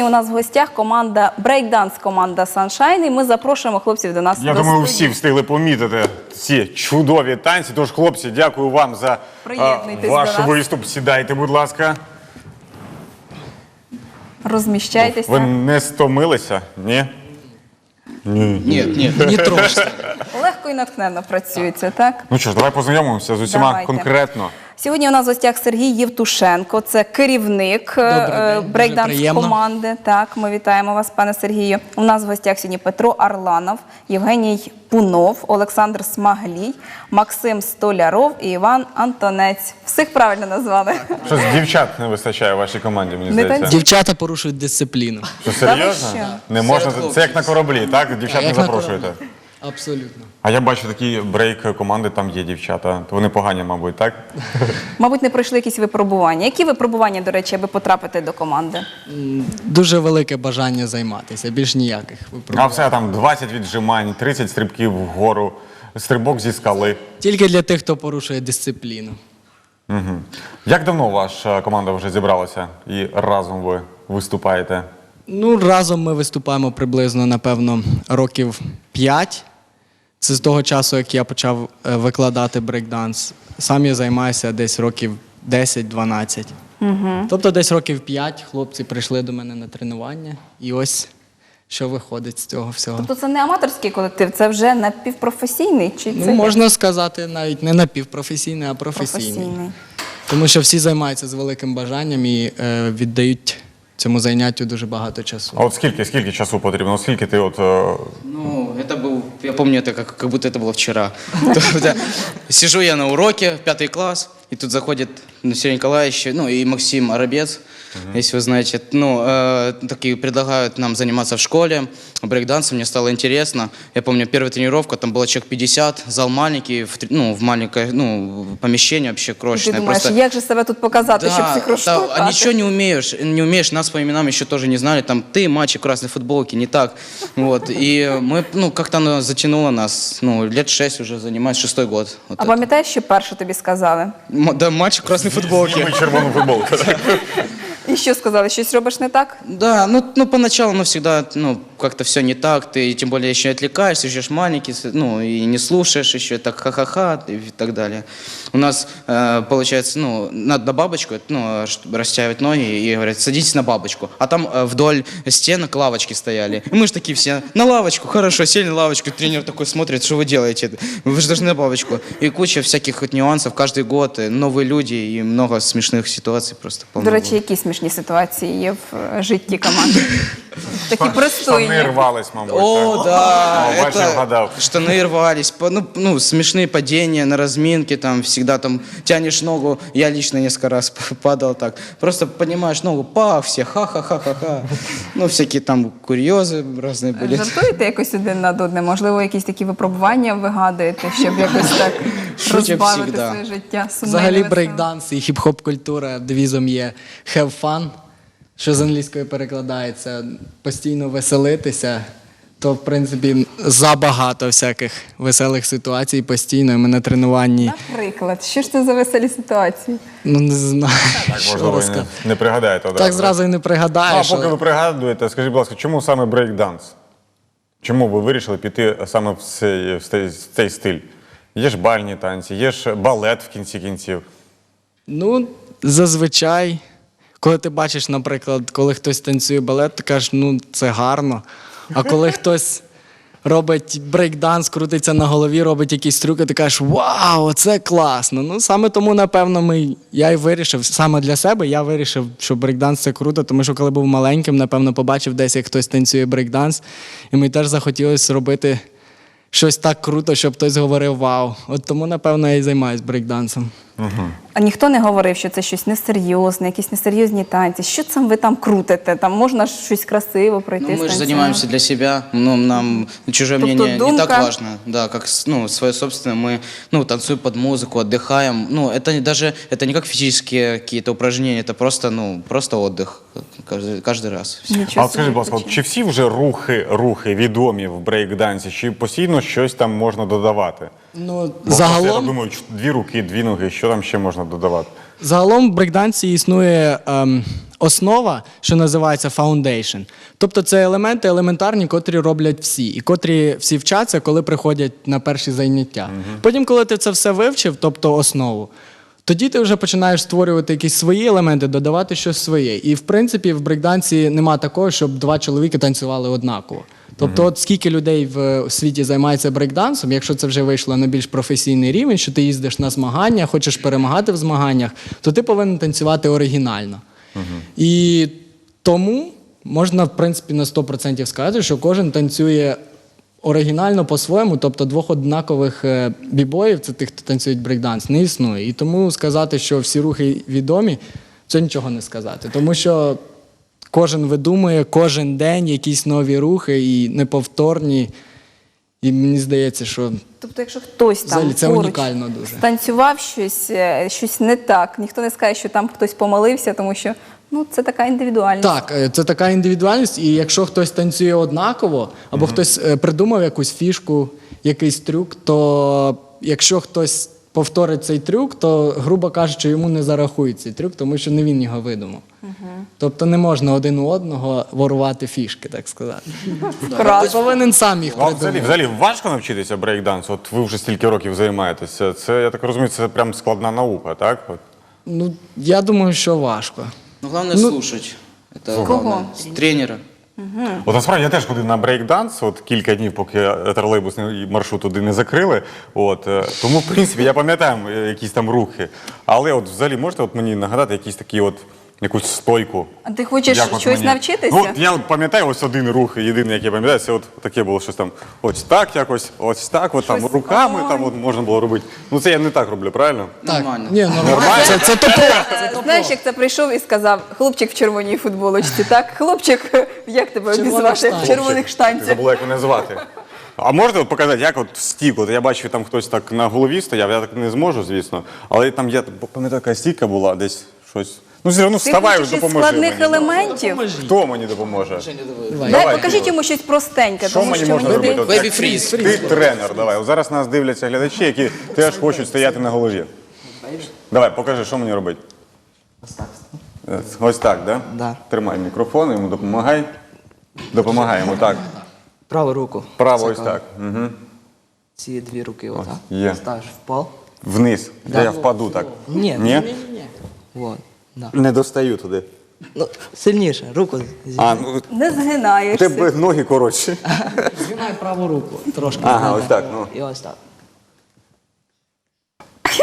Сьогодні у нас в гостях команда брейкданс команда Sunshine. І ми запрошуємо хлопців до нас. Я до думаю, студії. всі встигли помітити ці чудові танці. Тож, хлопці, дякую вам за Приєднуйтесь а, ваш до нас. виступ. Сідайте, будь ласка. розміщайтеся. Ви не стомилися? Ні? Нет, нет, не трожь. Легко і натхненно працюється, так? Ну що ж, давай познайомимося з усіма Давайте. конкретно. Сьогодні у нас в гостях Сергій Євтушенко, це керівник е, брейкданс команди. Так, ми вітаємо вас, пане Сергію. У нас в гостях сьогодні Петро Арланов, Євгеній Пунов, Олександр Смаглій, Максим Столяров і Іван Антонець. Всіх правильно назвали. Щось дівчат не вистачає вашій команді, мені здається. Дівчата порушують дисципліну. Що, Та серйозно? що? Не можна. Це як на кораблі, так? Дівчат не Як на запрошуєте. Абсолютно. А я бачу такі брейк команди, там є дівчата. То вони погані, мабуть, так? Мабуть, не пройшли якісь випробування. Які випробування, до речі, аби потрапити до команди? Дуже велике бажання займатися, більш ніяких А випробувань. все там 20 віджимань, 30 стрибків вгору, стрибок зі скали. Тільки для тих, хто порушує дисципліну. Угу. Як давно ваша команда вже зібралася і разом ви виступаєте? Ну, разом ми виступаємо приблизно, напевно, років 5. Це з того часу, як я почав е, викладати брейкданс. Сам я займаюся десь років 10-12. Тобто десь років 5 хлопці прийшли до мене на тренування, і ось що виходить з цього всього. Тобто це не аматорський колектив, це вже напівпрофесійний чи Ну, це можна сказати, навіть не напівпрофесійний, а професійний. професійний? Тому що всі займаються з великим бажанням і е, віддають цьому заняттю дуже багато часу. А от скільки, скільки часу потрібно? От Скільки ти от е, Ну, помню это как, как будто это было вчера. То, да, Сижу я на уроке, пятый класс, и тут заходит ну, Сергей Николаевич, ну и Максим Арабец, если вы знаете. Ну, э, такие предлагают нам заниматься в школе брейкдансом, мне стало интересно. Я помню, первая тренировка, там было человек 50, зал маленький, в, три- ну, в маленькое ну, помещение вообще І ти крошечное. думаєш, просто- як же себе тут показати, щоб всіх да, розштовхати? а ничего не умеешь, не умеешь, нас по именам еще тоже не знали, там ты, мальчик в красной футболке, не так, вот, и мы, ну, как-то оно затянуло нас, ну, лет шесть уже занимаюсь, шестой год, вот А это. пам'ятаєш, що перше тобі сказали? М- да, мальчик в красной футболке. ми червону футболку? І що сказали? Щось робиш не так? Да, ну, ну поначалу, ну, всегда, ну, как-то все не так, ты тем более еще отвлекаешься, еще ж маленький, с- ну, и не слушаешь еще, так ха-ха-ха и так далее. У нас, э, получается, ну, надо на бабочку, ну, ш- растягивать ноги и говорят, садитесь на бабочку. А там э, вдоль стенок лавочки стояли. И мы же такие все, на лавочку, хорошо, сели на лавочку, тренер такой смотрит, что вы делаете? Вы же должны на бабочку. И куча всяких вот нюансов каждый год, э, новые люди и много смешных ситуаций просто. До полно речі, было. які смішні ситуації є в е, житті команди? Такі пристойні. Штани рвались, мабуть. О, так? да, О, бачиш, это вгадав. штаны рвались, по- ну, ну, смешные падения на разминке, там всегда там тянешь ногу, я лично несколько раз падал так, просто поднимаешь ногу, пах, все, ха-ха-ха-ха-ха, ну, всякие там курьезы разные были. Жартуєте якось один над одним? Можливо, якісь такі випробування вигадуєте, щоб якось так Шутять розбавити всігда. своє життя. сумними Взагалі веселими? брейкданс і хіп-хоп культура девізом є have fun, що з англійської перекладається постійно веселитися. То, в принципі, забагато всяких веселих ситуацій постійно. і Ми на тренуванні, Наприклад, що ж це за веселі ситуації? ну не знаю, що Можливо, ви розказати. не, не пригадаєте одразу. Так зразу і не Ну, пригадаєш. а поки ви пригадуєте, скажіть, будь ласка, чому саме брейкданс? Чому ви вирішили піти саме в цей, в цей, в цей стиль? Є ж бальні танці, є ж балет в кінці кінців. Ну, зазвичай, коли ти бачиш, наприклад, коли хтось танцює балет, ти кажеш, ну це гарно. А коли хтось робить брейкданс, крутиться на голові, робить якісь трюки, ти кажеш, вау, це класно. Ну саме тому, напевно, ми, я й вирішив, саме для себе я вирішив, що брейкданс це круто, тому що коли був маленьким, напевно, побачив десь, як хтось танцює брейкданс, і мені теж захотілося робити щось так круто, щоб хтось говорив вау. От тому, напевно, я і займаюся брейкдансом. А ніхто не говорив, що це щось несерйозне, якісь несерйозні танці. Що це ви там крутите? Там можна ж щось красиво пройти. Ну, мы же станцювати. занимаемся для себя, ну, нам чужое Тобто мнение не думка- так важно, да, как, с- ну, свое собственное, мы, ну, танцуем под музыку, отдыхаем, ну, это не- даже, это не как физические какие-то упражнения, это просто, ну, просто отдых каждый, каждый раз. Нічого А от собі. скажіть, будь ласка, от чи всі вже рухи, рухи відомі в брейкдансі, чи постійно щось там можна додавати? Ну, Бо Я думаю, дві руки, дві ноги, що там ще можна додавати? Загалом в брейкдансі існує ем, основа, що називається foundation. Тобто це елементи елементарні, котрі роблять всі, і котрі всі вчаться, коли приходять на перші заняття. Потім, коли ти це все вивчив, тобто основу, тоді ти вже починаєш створювати якісь свої елементи, додавати щось своє. І в принципі в брейкдансі нема такого, щоб два чоловіки танцювали однаково. Тобто, от скільки людей в світі займається брейкдансом, якщо це вже вийшло на більш професійний рівень, що ти їздиш на змагання, хочеш перемагати в змаганнях, то ти повинен танцювати оригінально. І тому можна, в принципі, на 100% сказати, що кожен танцює оригінально по-своєму, тобто двох однакових е, бібоїв, це тих, хто танцюють брейкданс, не існує. І тому сказати, що всі рухи відомі, це нічого не сказати. Тому що кожен видумує кожен день якісь нові рухи і неповторні. І мені здається, що Тобто, якщо хтось там Взагалі, це поруч унікально дуже. станцював щось, е, щось не так, ніхто не скаже, що там хтось помилився, тому що ну це така індивідуальність. Так, е, це така індивідуальність, і якщо хтось танцює однаково, або хтось е, придумав якусь фішку, якийсь трюк, то якщо хтось повторить цей трюк, то, грубо кажучи, йому не зарахують цей трюк, тому що не він його видумав. Тобто не можна один у одного ворувати фішки, так сказати. Ти повинен сам їх Вам взагалі, придумати. взагалі важко навчитися брейкдансу? От ви вже стільки років займаєтеся. Це, я так розумію, це прям складна наука, так? От. Ну, я думаю, що важко. Ну, главное Ну, слушать. Это Кого? главное. С тренера. От насправді я теж ходив на брейкданс, от кілька днів, поки тролейбусний маршрут туди не закрили. От, е, тому, в принципі, я пам'ятаю е, якісь там рухи. Але от взагалі можете от мені нагадати якісь такі от. Якусь стойку. А ти хочеш Як от щось мені? навчитися? Ну, от я от пам'ятаю ось один рух, єдиний, який я пам'ятаю, це от таке було щось там. Ось так якось, ось так, от там Щось- руками там от можна було робити. Ну це я не так роблю, правильно? Так, Нормально. Ні, нормально. Нормально? Це, це топо. Знаєш, як це прийшов і сказав, хлопчик в червоній футболочці, так? Хлопчик, як тебе червоних обізвати? В штанцях. червоних Ти штанцях. забула, як мене звати. А можете от показати, як от стік? От я бачив, там хтось так на голові стояв, я так не зможу, звісно. Але там я пам'ятаю, така стійка була, десь щось. Ну, все одно Ти вставай, хочеш із допоможи складних мені. елементів? Хто мені допоможе? Давай. Дай, покажіть Кирило. йому щось простеньке, Що тому мені що можна мені зробити? От Baby freeze. Ти, тренер, давай. Зараз нас дивляться глядачі, які теж хочуть стояти на голові. Давай, покажи, що мені робити. Е, Ось так, да? Да. Тримай мікрофон, йому допомагай. Допомагаємо, так. Праву руку. Право ось так. Угу. Ці дві руки отак. є. Ставиш в пол. Вниз. Да. Де я впаду так. Ні. Ні? Вот. Да. Не достаю туди. Ну, сильніше, руку А, ну не у згинаєшся. тебе ноги коротші. Згинай праву руку. Трошки. Ага, ось так. Ну. І ось так.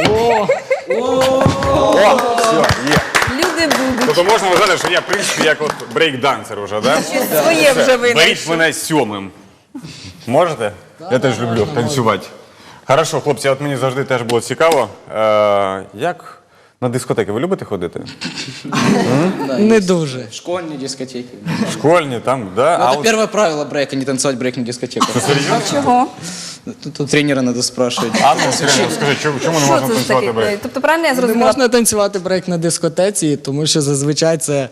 О, все, є. Люди будуть. Тобто можна вважати, що я, в принципі, як от брейк-дансер вже, да? Щось своє вже Беріть мене сьомим. Можете? Я теж люблю танцювати. Хорошо, хлопці, от мені завжди теж було цікаво. Е, як на дискотеки ви любите ходити? Не дуже. Школьные дискотеки. Школьні, там, да? Ну, А это от первое правило брейка, не танцевать брейк на дискотеках. Чого? Тут тренера надо спрашивать. а ну, скажи, чому, чому не Що можна це за танцювати брейк? Тобто, правильно я Не зрозуміла? можна танцювати брейк на дискотеці, тому що зазвичай це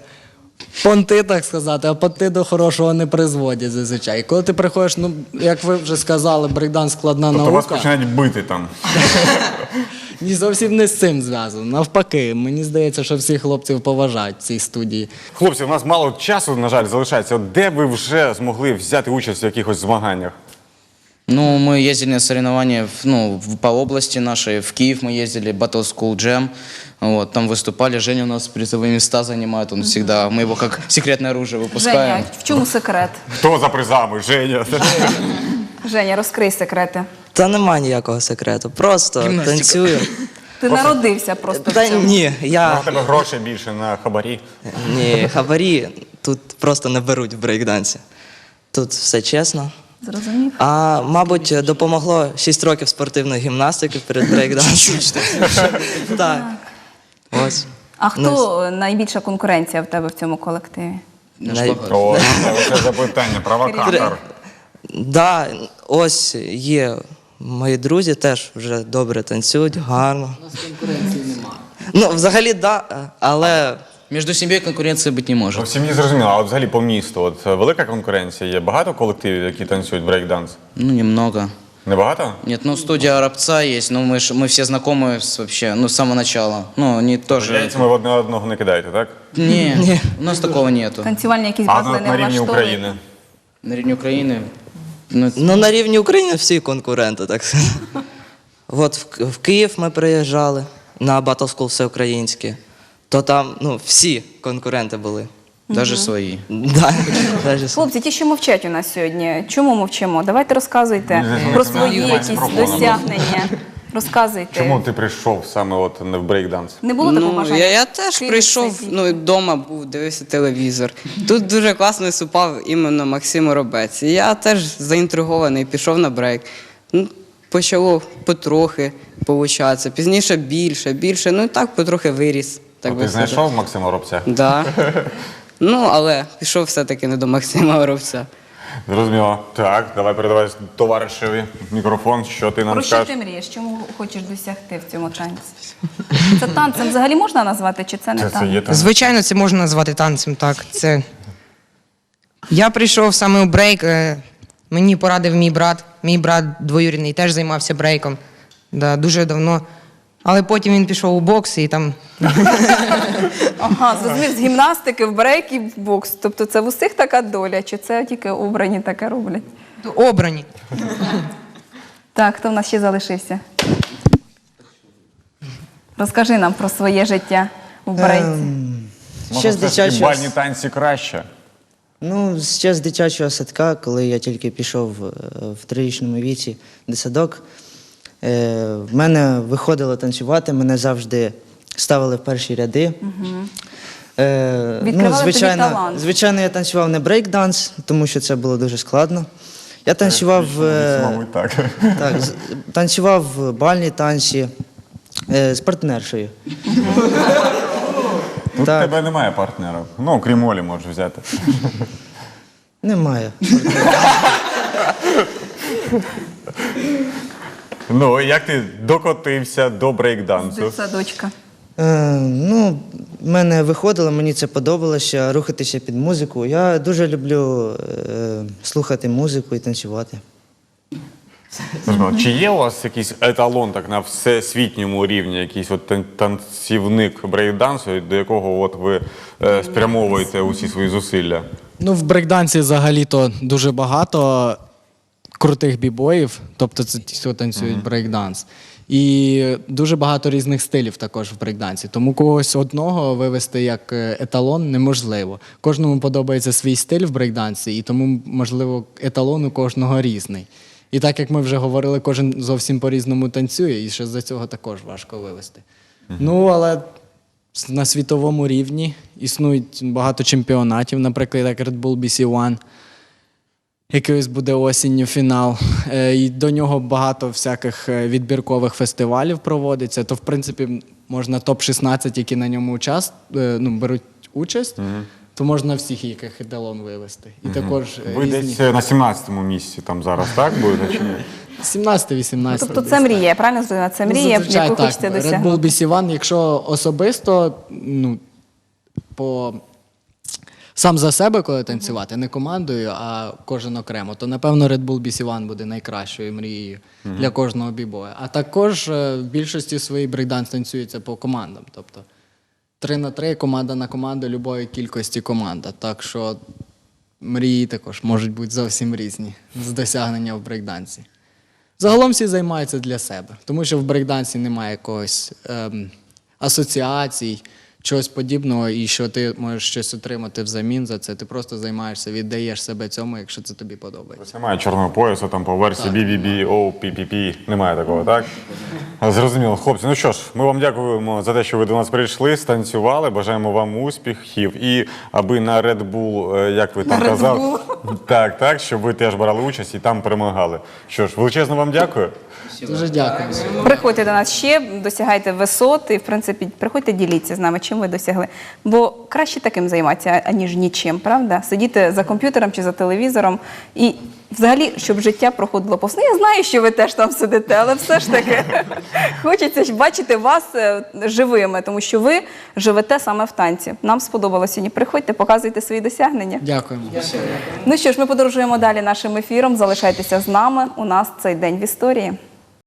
понти, так сказати, а понти до хорошого не призводять зазвичай. Коли ти приходиш, ну як ви вже сказали, брейкданс складна Тобто вас наука. починають бити там. Ні, зовсім не з цим зв'язано. Навпаки, мені здається, що всі хлопців поважають в цій студії. Хлопці, у нас мало часу, на жаль, залишається. От де ви вже змогли взяти участь в якихось змаганнях? Ну, мы ездили на соревнования в- ну, в- по области нашей. В Киев мы ездили, Battle School Jam. Вот, там выступали. Женя у нас призовые места занимает. Он всегда, мы его как секретное оружие выпускаем. Женя, в чому секрет? Хто за призами? Женя. Женя, розкрий секрети. Та нема ніякого секрету. Просто Гімнастика. танцюю. Ти народився просто в Та цьому. ні, я в тебе грошей більше на хабарі. ні, хабарі тут просто не беруть в брейкдансі. Тут все чесно. Зрозумів? А мабуть, допомогло 6 років спортивної гімнастики перед брейкдансом. Так. Ось. А хто найбільша конкуренція в тебе в цьому колективі? Най- О, це вже запитання, провокатор. Да, ось є мої друзі, теж вже добре танцюють, гарно. У нас конкуренції немає. Ну, взагалі, да, але Между семьей конкуренции быть не Ну, может. в сім'ї зрозуміло, а от взагалі по місту, от е, велика конкуренція є, багато колективів, які танцюють брейкданс. Ну, немного. Небагато? Нет, ну студия Рабца есть, но мы, ж- мы все знакомы с, вообще, ну, с самого начала. Ну, они тоже... Яйцями в одне одного не кидаєте, так? Не, у нас такого нету. Танцювальні якісь А батли от не на рівні влаштовують? України. На рівні України. Ну, Ну, на рівні України всі конкуренти, так сказати. От в, в Київ ми приїжджали на Battle School всеукраїнське. То там ну, всі конкуренти були. навіть свої. Да, даже с- Хлопці, ті, що мовчать у нас сьогодні, чому мовчимо? Давайте розказуйте про свої якісь досягнення. Розказуйте. Чому ти прийшов саме от не в брейкданс? Не було такого Ну, бажання? я, я теж прийшов, сидіть? ну, вдома був, дивився телевізор. Тут дуже класно виступав іменно Максим Робець. І я теж заінтригований, пішов на брейк. Ну, почало потрохи получатися. Пізніше більше, більше. Ну і так потрохи виріс. Так От би ти сказати. знайшов Максима Робця? Да. Ну, але пішов все-таки не до Максима Горобця. Зрозуміло. Так, давай передавай товаришеві мікрофон, що ти нам Про що скажеш. ти мрієш? Чому хочеш досягти в цьому танці? Це танцем взагалі можна назвати, чи це не Це, це танець? є там. Звичайно, це можна назвати танцем, так. Це... Я прийшов саме у брейк. е, Мені порадив мій брат. Мій брат двоюрідний теж займався брейком. Да, дуже давно. Але потім він пішов у бокс і там. Ага, зрозумів, з гімнастики в брейк і в бокс. Тобто це в усіх така доля, чи це тільки обрані таке роблять? Обрані. Так, хто в нас ще залишився? Розкажи нам про своє життя в брейці. Може, Ще з дитячого бальні танці краще. Ну, ще з дитячого садка, коли я тільки пішов е, в трирічному віці до садок, в мене виходило танцювати, мене завжди ставили в перші ряди. Е, Відкривали тобі талант. звичайно, я танцював не брейк-данс, тому що це було дуже складно. Я танцював, е, Мабуть, так. так, з- танцював бальні танці е, з партнершею. Тут Так. тебе немає партнера. Ну, крім Олі можеш взяти. Немає. Ну, і як ти докотився до брейкдансу? Садочка. Е, ну, в мене виходило, мені це подобалося, рухатися під музику. Я дуже люблю е, слухати музику і танцювати. Зрозуміло. Чи є у вас якийсь еталон так на всесвітньому рівні, якийсь от тан- танцівник брейкдансу, до якого от ви е, спрямовуєте усі свої зусилля? Ну, в брейкдансі взагалі-то дуже багато крутих бібоїв, тобто це ті, хто танцюють брейкданс. І дуже багато різних стилів також в брейкдансі. Тому когось одного вивести як е, еталон неможливо. Кожному подобається свій стиль в брейкдансі, і тому, можливо, еталон у кожного різний. І так як ми вже говорили, кожен зовсім по-різному танцює, і ще за цього також важко вивести. Ну, але на світовому рівні існують багато чемпіонатів, наприклад, як Red Bull BC One, який ось буде осінню фінал. Е, І до нього багато всяких е, відбіркових фестивалів проводиться. То, в принципі, можна топ-16, які на ньому учас, е, ну, беруть участь, то можна всіх яких еталон вивести. І також Ви різні. десь на 17-му місці там зараз, так будете чи ні? 17-18. Тобто це мрія, я правильно зрозуміла? Це мрія, яку так. хочеться Red Bull досягнути. BC One, якщо особисто, ну, по сам за себе, коли танцювати, не командою, а кожен окремо, то напевно Red Bull BC One буде найкращою мрією для кожного бібоя. А також е, в більшості своїй брейкданс танцюється по командам. Тобто 3 на 3, команда на команду, любої кількості команда. Так що мрії також можуть бути зовсім різні з досягнення в брейкдансі. Загалом всі займаються для себе, тому що в брейкдансі немає якогось ем, асоціацій, чогось подібного, і що ти можеш щось отримати взамін за це. Ти просто займаєшся, віддаєш себе цьому, якщо це тобі подобається. Немає чорного поясу там по версії BBB, O, PPP. Немає такого, так? Зрозуміло, хлопці. Ну що ж, ми вам дякуємо за те, що ви до нас прийшли, станцювали. Бажаємо вам успіхів. І аби на Red Bull, е, як ви там казали, так, так, щоб ви теж брали участь і там перемагали. Що ж, величезно вам дякую. Дуже дякую. Приходьте до нас ще, досягайте висот і, в принципі, приходьте, діліться з нами, чим чим ви досягли. Бо краще таким займатися, аніж нічим, правда? Сидіти за комп'ютером чи за телевізором і взагалі, щоб життя проходило повз. Ну, я знаю, що ви теж там сидите, але все ж таки хочеться бачити вас е, живими, тому що ви живете саме в танці. Нам сподобалося сьогодні. Приходьте, показуйте свої досягнення. Дякуємо. Ну що ж, ми подорожуємо далі нашим ефіром. Залишайтеся з нами. У нас цей день в історії.